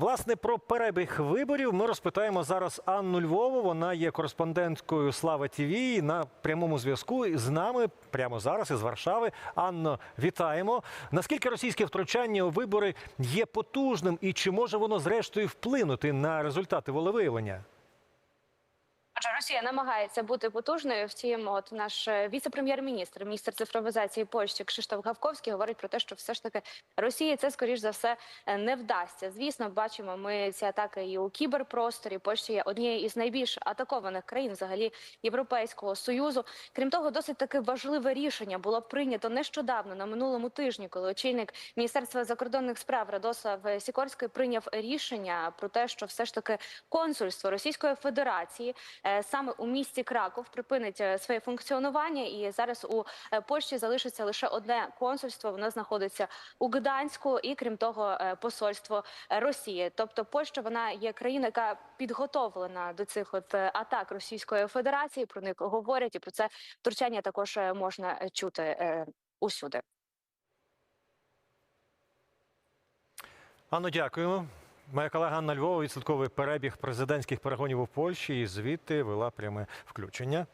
Власне, про перебіг виборів ми розпитаємо зараз Анну Львову. Вона є кореспонденткою Слава ТІВІ на прямому зв'язку з нами прямо зараз із Варшави. Анно, вітаємо. Наскільки російське втручання у вибори є потужним, і чи може воно зрештою вплинути на результати волевиявлення? Адже Росія намагається бути потужною. Втім, от наш е, віце-прем'єр-міністр, міністр цифровізації Польщі Кшиштоф Гавковський говорить про те, що все ж таки Росії це скоріш за все е, не вдасться. Звісно, бачимо ми ці атаки і у кіберпросторі. Польща є однією із найбільш атакованих країн взагалі Європейського союзу. Крім того, досить таки важливе рішення було прийнято нещодавно на минулому тижні, коли очільник міністерства закордонних справ Радослав Сікорський прийняв рішення про те, що все ж таки консульство Російської Федерації саме у місті Краков припинить е, своє функціонування, і зараз у е, Польщі залишиться лише одне консульство. Воно знаходиться у Гданську, і крім того, е, посольство е, Росії. Тобто, Польща вона є країна, яка підготовлена до цих от е, атак Російської Федерації. Про них говорять, і про це втручання також е, можна е, чути е, усюди. Анно, дякуємо. Моя колега Анна Львова відслідковує перебіг президентських перегонів у Польщі і звідти вела пряме включення.